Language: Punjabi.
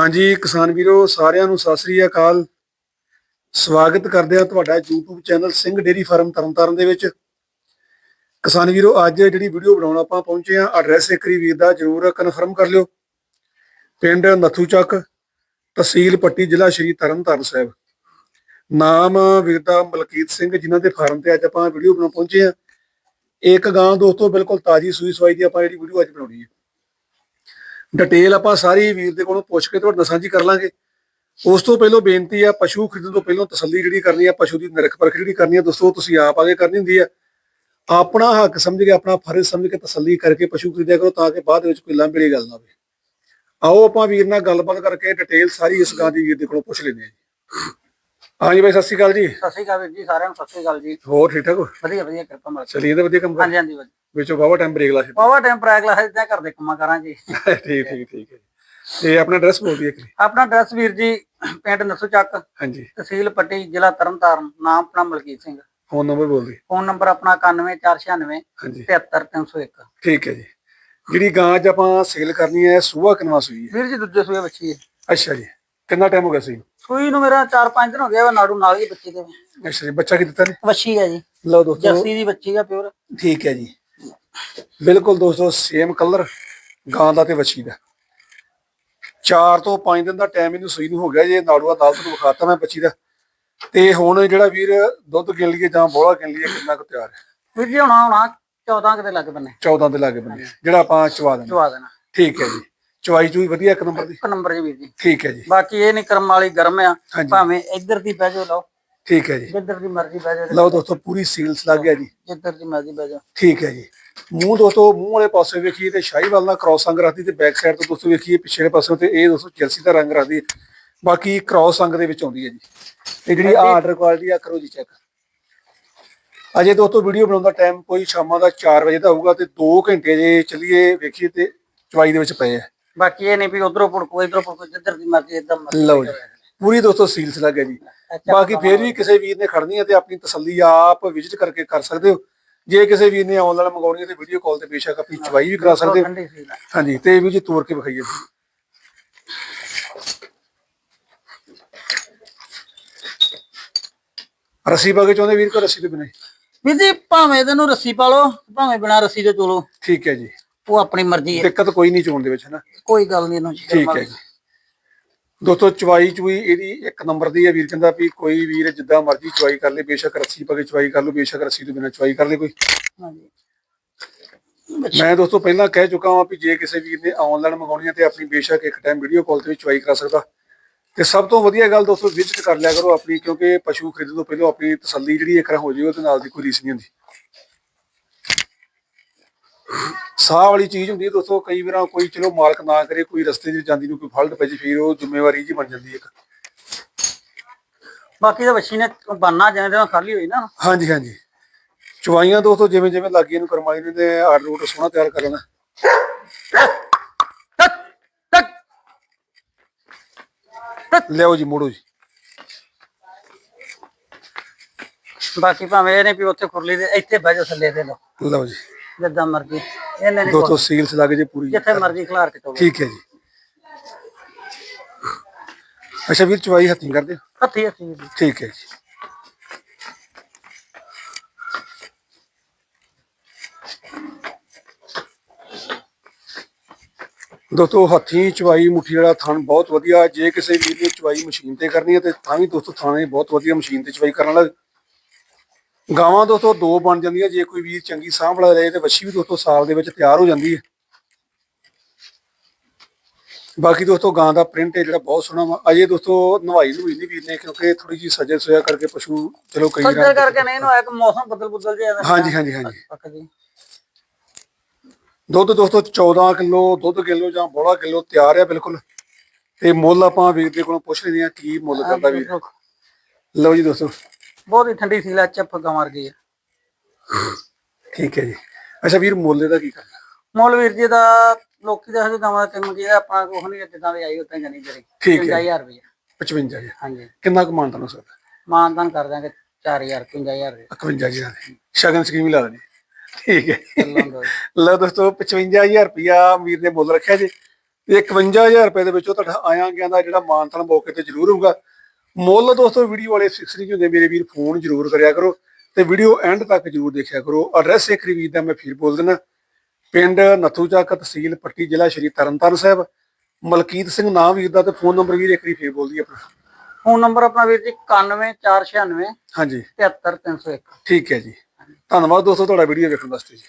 ਹਾਂਜੀ, ਕਿਸਾਨ ਵੀਰੋ, ਸਾਰਿਆਂ ਨੂੰ ਸਤਿ ਸ੍ਰੀ ਅਕਾਲ। ਸਵਾਗਤ ਕਰਦੇ ਆ ਤੁਹਾਡਾ YouTube channel Singh dairy farm Tarn Taran ਦੇ ਵਿੱਚ। ਕਿਸਾਨ ਵੀਰੋ, ਅੱਜ ਜਿਹੜੀ ਵੀਡੀਓ ਬਣਾਉਣ ਆਪਾਂ ਪਹੁੰਚੇ ਆ ਐਡਰੈਸ ਇੱਕ ਵਾਰੀ ਵੀਰ ਦਾ ਜਰੂਰ ਕਨਫਰਮ ਕਰ ਲਿਓ। ਪਿੰਡ ਨੱਥੂ ਚੱਕ ਤਹਿਸੀਲ ਪੱਟੀ, ਜ਼ਿਲ੍ਹਾ ਸ਼੍ਰੀ ਤਰਨਤਾਰਨ ਸਾਹਿਬ। ਨਾਮ ਵੀਰ ਦਾ ਮਲਕੀਤ ਸਿੰਘ, ਜਿਨ੍ਹਾਂ ਦੇ ਫਾਰਮ ਤੇ ਅੱਜ ਆਪਾਂ ਵੀਡੀਓ ਬਣਾਉਣ ਪਹੁੰਚੇ ਆ ਇੱਕ ਗਾਂ ਦੋਸਤੋ, ਬਿਲਕੁਲ ਤਾਜੀ ਸੂਈ ਸਵਾਈ ਦੀ ਆਪਾਂ ਜਿਹੜੀ ਵੀਡੀਓ ਅੱਜ ਬਣਾਉਣੀ ਹੈ। ਡਿਟੇਲ ਆਪਾਂ ਸਾਰੀ ਵੀਰ ਦੇ ਕੋਲੋਂ ਪੁੱਛ ਕੇ ਤੁਹਾਡੇ ਨਾਲ ਸਾਂਝੀ ਕਰ ਲਾਂਗੇ। ਉਸ ਤੋਂ ਪਹਿਲਾਂ ਬੇਨਤੀ ਆ, ਪਸ਼ੂ ਖਰੀਦਣ ਤੋਂ ਪਹਿਲਾਂ ਤਸੱਲੀ ਜਿਹੜੀ ਕਰਨੀ ਆ, ਪਸ਼ੂ ਦੀ ਨਿਰਖ ਪਰਖ ਜਿਹੜੀ ਕਰਨੀ ਆ, ਦੋਸਤੋ, ਤੁਸੀਂ ਆਪ ਆਗੇ ਕਰਨੀ ਹੁੰਦੀ ਆ। ਆਪਣਾ ਹੱਕ ਸਮਝ ਕੇ, ਆਪਣਾ ਫਰਜ਼ ਸਮਝ ਕੇ ਤਸੱਲੀ ਕਰਕੇ ਪਸ਼ੂ ਖਰੀਦਿਆ ਕਰੋ ਤਾਂ ਕਿ ਬਾਅਦ ਵਿੱਚ ਕੋਈ ਲਾਂਭੜੀ ਗੱਲ ਨਾ ਹੋਵੇ। ਆਓ ਆਪਾਂ ਵੀਰ ਨਾਲ ਗੱਲਬਾਤ ਕਰਕੇ ਡਿਟੇਲ ਸਾਰੀ ਇਸ ਗਾਂ ਦੀ ਵੀਰ ਦੇ ਕੋਲੋਂ ਪੁੱਛ ਲੈਂਦੇ ਹਾਂ ਜੀ। ਹਾਂਜੀ ਬਾਈ ਸਤਿ ਸ਼੍ਰੀ ਅਕਾਲ ਜੀ। ਸਤਿ ਸ਼੍ਰੀ ਅਕਾਲ ਵੀਰ ਜੀ ਸਾਰਿਆਂ ਨੂੰ ਸਤਿ ਸ਼੍ਰੀ ਅਕਾਲ ਜੀ। ਹੋਰ ਠੀਕ ਠਾਕ ਹੋ? ਵਧੀਆ ਵਧੀਆ ਕਿਰਪਾ ਮਾਲਕ ਚਲਿਏ ਤਾਂ ਵਧੀਆ ਕੰਮ ਕਰ। ਹਾਂਜੀ ਹਾਂਜੀ ਵਧੀਆ। ਵਿੱਚੋਂ ਬਾਵਾ ਟਾਈਮ ਬ੍ਰੇਕ ਲਾ ਪਾਵਾ ਟਾਈਮ ਪ੍ਰਾਇ ਕਲਾਸ ਇਦਾਂ ਕਰਦੇ ਕੰਮਾਂ ਕਰਾਂ ਜੀ ਠੀਕ ਠੀਕ ਠੀਕ ਹੈ। ਤੇ ਆਪਣਾ ਐਡਰੈਸ ਬੋਲ ਦਈਏ ਆਪਣਾ ਐਡਰੈਸ ਵੀਰ ਜੀ ਪਿੰਡ ਨਸੂ ਚੱਕ ਹਾਂਜੀ। ਤਹਿਸੀਲ ਪੱਟੀ ਜ਼ਿਲ੍ਹਾ ਤਰਨਤਾਰਨ। ਨਾਮ ਆਪਣਾ ਮਲਕੀਤ ਸਿੰਘ। ਫੋਨ ਨੰਬਰ ਬੋਲ ਦਈਏ। ਫੋਨ ਨੰਬਰ ਆਪਣਾ 9146 ਹਾਂਜੀ। 73301 ਠੀਕ ਹੈ ਜੀ। ਜਿਹੜੀ ਗਾਂ ਅੱਜ ਆਪਾਂ ਸੇਲ ਕਰਨੀ ਹੈ ਸੂਆ ਕਿਨਵਾ ਸੂਈ ਹੈ? ਵੀਰ ਜੀ ਦੂਜੇ ਸੂਏ ਬੱਚੀ ਹੈ ਅੱਛਾ ਜੀ। ਕਿੰਨਾ ਟਾਈਮ ਹੋ ਗਿਆ ਸੀ ਸੂਈ ਨੂੰ ਮੇਰਾ 4-5 ਦਿਨ ਹੋ ਗਿਆ ਵਾ ਨਾੜੂ ਨਾਲ ਹੀ ਬੱਚੀ ਦੇ। ਅੱਛਾ ਜੀ ਬੱਚਾ ਕੀ ਦਿੱਤਾ ਨੇ ਵੱਛੀ ਹੈ ਜੀ। ਲਓ ਦੋਸਤੋ। ਜਰਸੀ ਦੀ ਬੱਚੀ ਆ ਪਿਓਰ। ਠੀਕ ਹੈ ਜੀ। ਬਿਲਕੁਲ ਦੋਸਤੋ ਸੇਮ ਕਲਰ ਗਾਂ ਦਾ ਤੇ ਵੱਛੀ ਦਾ। 4 ਤੋਂ 5 ਦਿਨ ਦਾ ਟਾਈਮ ਇਹਨੂੰ ਸੂਈ ਨੂੰ ਹੋ ਗਿਆ ਜੇ ਨਾੜੂਆ ਦਾਲ ਤੋਂ ਵਿਖਾਤਾ ਮੈਂ ਬੱਚੀ ਦਾ। ਤੇ ਹੁਣ ਜਿਹੜਾ ਵੀਰ ਦੁੱਧ ਗਿਣ ਲਈਏ ਜਾਂ ਬੋਲਾ ਗਿਣ ਲਈਏ ਕਿੰਨਾ ਕੁ ਤਿਆਰ ਹੈ? ਵੀਰ ਜੀ ਹੁਣ ਆਉਣਾ 14 ਕਿਤੇ ਲੱਗ ਬੰਨੇ 14 ਦੇ ਲਾਗੇ ਬੰਦੇ ਜਿਹੜਾ ਆਪਾਂ ਚਵਾ ਦੇਣਾ ਚਵਾ ਦੇਣਾ। ਠੀਕ ਹੈ ਜੀ। ਚਵਾਈ ਚੂਈ ਵਧੀਆ ਇੱਕ ਨੰਬਰ ਦੀ? ਇੱਕ ਨੰਬਰ ਜੀ ਵੀਰ ਜੀ। ਠੀਕ ਹੈ ਜੀ। ਬਾਕੀ ਇਹ ਨਹੀਂ ਕਰਮ ਵਾਲੀ ਗਰਮ ਆ ਹਾਂਜੀ। ਭਾਵੇਂ ਇੱਧਰ ਦੀ ਬਹਿ ਜਾਓ ਲਓ। ਠੀਕ ਹੈ ਜੀ। ਜਿੱਧਰ ਦੀ ਮਰਜ਼ੀ ਬਹਿ ਜਾਓ। ਲਓ ਦੋਸਤੋ ਪੂਰੀ ਸੀਲਸ ਲੱਗ ਗਿਆ ਜੀ। ਜਿੱਧਰ ਦੀ ਮਰਜ਼ੀ ਬਹਿ ਜਾਓ। ਠੀਕ ਹੈ ਜੀ। ਮੂੰਹ ਦੋਸਤੋ ਮੂੰਹ ਵਾਲੇ ਪਾਸੇ ਵੇਖੀਏ ਤੇ ਸ਼ਾਹੀਵਾਲ ਨਾਲ ਕ੍ਰਾਸ ਅੰਗ ਰੱਖਦੀ ਤੇ ਬੈਕ ਸਾਈਡ ਤੋਂ ਦੋਸਤੋ ਵੇਖੀਏ ਪਿਛਲੇ ਪਾਸੇ ਤੇ ਇਹ ਦੋਸਤੋ ਚੈਲਸੀ ਦਾ ਰੰਗ ਰੱਖਦੀ ਹੈ। ਬਾਕੀ ਕ੍ਰਾਸ ਅੰਗ ਦੇ ਵਿੱਚ ਆਉਂਦੀ ਹੈ ਜੀ। ਤੇ ਜਿਹੜੀ ਆ ਆਰਡਰ ਕੁਆਲਿਟੀ ਆ ਕਰੋ ਜੀ ਚੈੱਕ ਅਜੇ ਦੋਸਤੋ ਵੀਡੀਓ ਬਣਾਉਣ ਦਾ ਟਾਈਮ ਕੋਈ ਸ਼ਾਮਾਂ ਦਾ 4 ਵਜੇ ਦਾ ਹੋਊਗਾ ਤੇ 2 ਘੰਟੇ ਜੇ ਚੱਲੀਏ ਵੇਖੀਏ ਤੇ ਚਵਾਈ ਦੇ ਵਿੱਚ ਪਏ ਆ। ਬਾਕੀ ਇਹ ਨਹੀਂ ਵੀ ਉਧਰੋਂ ਪੁੜਕੋ ਇਧਰੋਂ ਪੁੜਕੋ ਜਿੱਧਰ ਦੀ ਮਰਜ਼ੀ ਇਦਾਂ ਲਓ ਜੀ। ਪੂਰੀ ਦੋਸਤੋ ਸੀਲਸ ਲੱਗ ਜੀ। ਬਾਕੀ ਫੇਰ ਵੀ ਕਿਸੇ ਵੀਰ ਨੇ ਖੜਨੀ ਹੈ ਤੇ ਆਪਣੀ ਤਸੱਲੀ ਆਪ ਵਿਜ਼ਿਟ ਕਰਕੇ ਕਰ ਸਕਦੇ ਹੋ। ਜੇ ਕਿਸੇ ਵੀਰ ਨੇ ਆਨਲਾਈਨ ਮੰਗਾਉਣੀ ਹੈ ਤੇ ਵੀਡੀਓ ਕਾਲ ਤੇ ਬੇਸ਼ੱਕ ਆਪਣੀ ਚਵਾਈ ਵੀ ਕਰਾ ਸਕਦੇ ਹੋ। ਹਾਂਜੀ ਤੇ ਇਹ ਵੀ ਜੀ ਤੋੜ ਕੇ ਵਿਖਾਈਏ। ਰੱਸੀ ਪਾ ਕੇ ਚਾਹੁੰਦੇ ਵੀਰ ਕੋ ਰੱਸੀ ਤੋਂ ਬਿਨਾਂ? ਵੀਰ ਜੀ ਭਾਵੇਂ ਤੈਨੂੰ ਰੱਸੀ ਪਾ ਲਓ ਭਾਵੇਂ ਬਿਨਾ ਰੱਸੀ ਦੇ ਚੋਲੋ ਠੀਕ ਹੈ ਜੀ। ਉਹ ਆਪਣੀ ਮਰਜ਼ੀ ਹੈ। ਦਿੱਕਤ ਕੋਈ ਨਹੀਂ ਚੋਣ ਦੇ ਵਿੱਚ ਹਨਾ ਕੋਈ ਗੱਲ ਨਹੀਂ ਇਹਨੂੰ ਠੀਕ ਹੈ ਜੀ। ਦੋਸਤੋ ਚਵਾਈ ਚੁਈ ਇਹਦੀ ਇੱਕ ਨੰਬਰ ਦੀ ਹੈ ਵੀਰ ਕਹਿੰਦਾ ਵੀ ਕੋਈ ਵੀਰ ਜਿੱਦਾਂ ਮਰਜ਼ੀ ਚਵਾਈ ਕਰ ਲੇ ਬੇਸ਼ੱਕ ਰੱਸੀ ਪਾ ਕੇ ਚਵਾਈ ਕਰ ਲਓ ਬੇਸ਼ੱਕ ਰੱਸੀ ਤੋਂ ਬਿਨਾਂ ਚਵਾਈ ਕਰ ਲੇ ਕੋਈ। ਹਾਂਜੀ। ਮੈਂ ਦੋਸਤੋ ਪਹਿਲਾਂ ਕਹਿ ਚੁੱਕਾ ਹਾਂ ਵੀ ਜੇ ਕਿਸੇ ਵੀਰ ਨੇ ਆਨਲਾਈਨ ਮੰਗਾਉਣੀ ਹੈ ਤੇ ਆਪਣੀ ਬੇਸ਼ੱਕ ਇੱਕ ਟਾਈਮ ਵੀਡੀਓ ਕਾਲ ਤੇ ਵੀ ਚੁਆਈ ਕਰਾ ਸਕਦਾ। ਤੇ ਸਭ ਤੋਂ ਵਧੀਆ ਗੱਲ ਦੋਸਤੋ ਵਿਜ਼ਿਟ ਕਰ ਲਿਆ ਕਰੋ ਆਪਣੀ ਕਿਉਂਕਿ ਪਸ਼ੂ ਖਰੀਦਣ ਤੋਂ ਪਹਿਲਾਂ ਆਪਣੀ ਤਸੱਲੀ ਜਿਹੜੀ ਇੱਕ ਵਾਰ ਹੋ ਜਾਵੇ ਉਹਦੇ ਨਾਲ ਦੀ ਕੋਈ ਰੀਸ ਨਹੀਂ ਹੁੰਦੀ। ਸਾਹ ਵਾਲੀ ਚੀਜ਼ ਹੁੰਦੀ ਹੈ ਦੋਸਤੋ ਕਈ ਵਾਰਾਂ ਕੋਈ ਚਲੋ ਮਾਲਕ ਨਾ ਕਰੇ ਕੋਈ ਰਸਤੇ 'ਚ ਜਾਂਦੀ ਨੂੰ ਕੋਈ ਫਲਟ ਪੈ ਜੇ ਫਿਰ ਉਹ ਜ਼ਿੰਮੇਵਾਰੀ ਜੀ ਬਣ ਜਾਂਦੀ ਹੈ ਇੱਕ। ਬਾਕੀ ਤਾਂ ਵੱਛੀ ਨੇ ਬੰਨਾ ਜਿਵੇਂ ਜਿਵੇਂ ਖਾਲੀ ਹੋਈ ਨਾ। ਹਾਂਜੀ ਹਾਂਜੀ। ਚਵਾਈਆਂ ਦੋਸਤੋ ਜਿਵੇਂ ਜਿਵੇਂ ਲੱਗੀ ਇਹਨੂੰ ਕਰਮਾਈ ਨੇ ਤੇ ਆਰਡਰ ਰੂਟ ਸੋਹਣਾ ਤਿਆਰ ਕਰ ਲੈਣਾ। ਲਿਆਓ ਜੀ ਮੋੜੋ ਜੀ। ਬਾਕੀ ਭਾਵੇਂ ਇਹ ਨਹੀਂ ਵੀ ਉੱਥੇ ਖੁਰਲੀ ਦੇ ਇੱਥੇ ਬਹਿ ਜਾਓ ਥੱਲੇ ਦੇ ਲਓ। ਲਓ ਜੀ। ਜਿੱਦਾਂ ਮਰਜ਼ੀ। ਇਹਨੇ ਨਹੀਂ ਦੋਸਤੋ ਸੀਲਸ ਲੱਗ ਜੇ ਪੂਰੀ। ਜਿੱਥੇ ਮਰਜ਼ੀ ਖਿਲਾਰ ਕੇ ਚੋਲੋ ਠੀਕ ਹੈ ਜੀ। ਅੱਛਾ ਵੀਰ ਚਵਾਈ ਹੱਥੀਂ ਕਰਦੇ ਹੋ? ਹੱਥੀ ਹੱਥੀ ਵੀਰ ਜੀ। ਠੀਕ ਹੈ ਜੀ। ਦੋਸਤੋ ਹੱਥੀਂ ਚਵਾਈ ਮੁੱਠੀ ਵਾਲਾ ਥਣ ਬਹੁਤ ਵਧੀਆ। ਜੇ ਕਿਸੇ ਵੀਰ ਨੇ ਚਵਾਈ ਮਸ਼ੀਨ ਤੇ ਕਰਨੀ ਹੈ ਤੇ ਤਾਂ ਵੀ ਦੋਸਤੋ ਥਾਣੇ ਬਹੁਤ ਵਧੀਆ ਮਸ਼ੀਨ ਤੇ ਚਵਾਈ ਕਰਨ ਵਾਲਾ ਗਾਵਾਂ ਦੋਸਤੋ ਦੋ ਬਣ ਜਾਂਦੀਆਂ ਜੇ ਕੋਈ ਵੀਰ ਚੰਗੀ ਸਾਂਭ ਵਾਲਾ ਰਹੇ ਤੇ ਵੱਛੀ ਵੀ ਦੋਸਤੋ ਸਾਲ ਦੇ ਵਿੱਚ ਤਿਆਰ ਹੋ ਜਾਂਦੀ ਹੈ। ਬਾਕੀ ਦੋਸਤੋ ਗਾਂ ਦਾ ਪ੍ਰਿੰਟ ਹੈ ਜਿਹੜਾ ਬਹੁਤ ਸੋਹਣਾ ਵਾ। ਅਜੇ ਦੋਸਤੋ ਨਵਾਈ ਨਵਾਈ ਨਹੀਂ ਵੀਰ ਨੇ ਕਿਉਂਕਿ ਥੋੜੀ ਜੀ ਸਜੇ ਸੋਇਆ ਕਰਕੇ ਪਸ਼ੂ ਚਲੋ ਕਈ ਸੱਜਰ ਵਾਰ ਕਰਕੇ ਨਹੀਂ ਇਹਨੂੰ ਇੱਕ ਮੌਸਮ ਬਦਲ ਬਦਲ ਜਿਹਾ ਹਾਂਜੀ ਹਾਂਜੀ ਹਾਂਜੀ। ਦੁੱਧ ਦੋਸਤੋ 14 ਕਿਲੋ ਦੁੱਧ ਕਿਲੋ ਜਾਂ ਬੋਲਾ ਕਿਲੋ ਤਿਆਰ ਹੈ ਬਿਲਕੁਲ। ਤੇ ਮੁੱਲ ਆਪਾਂ ਵੀਰ ਦੇ ਕੋਲੋਂ ਪੁੱਛ ਲੈਂਦੇ ਆ ਕੀ ਮੁੱਲ ਕਰਦਾ ਵੀਰ। ਲਓ ਜੀ ਦੋਸਤੋ। ਬਹੁਤ ਹੀ ਠੰਡੀ ਸੀ ਲੈ ਚੱਪ ਗਮਰ ਗਈ ਹੈ ਠੀਕ ਹੈ ਜੀ। ਅੱਛਾ ਵੀਰ ਮੁੱਲ ਇਹਦਾ ਕੀ ਕਰਨਾ? ਮੁੱਲ ਵੀਰ ਜੀ ਦਾ ਲੋਕੀ ਦਾ ਹਜੇ ਗਾਵਾਂ ਦਾ ਕੰਮ ਕੀ ਹੈ ਆਪਣਾ ਕੁਛ ਨਹੀਂ ਜਿੱਦਾਂ ਦੇ ਆਈ ਉਤਾਂ ਜਾਨੀ ਜਰੀ ਠੀਕ ਹੈ। 50000 ਰੁਪਏ 55 ਜੀ ਹਾਂਜੀ। ਕਿੰਨਾ ਕੁ ਮਾਨਤਾ ਹੋ ਸਕਦਾ? ਮਾਨਦਾਨ ਕਰ ਦਾਂਗੇ 4000 55000 ਦੇ। 51 ਜੀ ਸ਼ਗਨ ਸਕੀਮ ਲਾ ਲੈਣੀ ਠੀਕ ਹੈ ਦੋ ਲਓ ਦੋਸਤੋ 55000 ਰੁਪਿਆ ਵੀਰ ਨੇ ਮੁੱਲ ਰੱਖਿਆ ਜੀ। ਤੇ 51000 ਰੁਪਏ ਦੇ ਵਿੱਚੋਂ ਤੁਹਾਡਾ ਆਇਆ ਗਿਆ ਦਾ ਜਿਹੜਾ ਮਾਨਤਨ ਮੌਕੇ ਤੇ ਜ਼ਰੂਰ ਹੋਊਗਾ। ਮੁੱਲ ਦੋਸਤੋ ਵੀਡੀਓ ਵਾਲੇ ਫਿਕਸ ਨਹੀਂ ਹੁੰਦੇ ਮੇਰੇ ਵੀਰ ਫੋਨ ਜ਼ਰੂਰ ਕਰਿਆ ਕਰੋ ਤੇ ਵੀਡੀਓ ਐਂਡ ਤੱਕ ਜ਼ਰੂਰ ਦੇਖਿਆ ਕਰੋ। ਐਡਰੈਸ ਇੱਕ ਵੀਰ ਦਾ ਮੈਂ ਫਿਰ ਬੋਲ ਦਿੰਦਾ ਪਿੰਡ ਨੱਥੂਚੱਕ ਤਹਿਸੀਲ ਪੱਟੀ ਜ਼ਿਲ੍ਹਾ ਸ਼੍ਰੀ ਤਰਨਤਾਰਨ ਸਾਹਿਬ। ਮਲਕੀਤ ਸਿੰਘ ਨਾਮ ਵੀਰ ਦਾ ਤੇ ਫੋਨ ਨੰਬਰ ਵੀਰ ਇੱਕ ਵਾਰੀ ਫੇਰ ਬੋਲ ਦਈਏ ਆਪਣਾ। ਫੋਨ ਨੰਬਰ ਆਪਣਾ ਵੀਰ ਜੀ 91496 ਹਾਂਜੀ। 73301 ਠੀਕ ਹੈ ਜੀ। ਧੰਨਵਾਦ ਦੋਸਤੋ ਤੁਹਾਡਾ ਵੀਡੀਓ ਵੇਖਣ ਵਾਸਤੇ ਜੀ।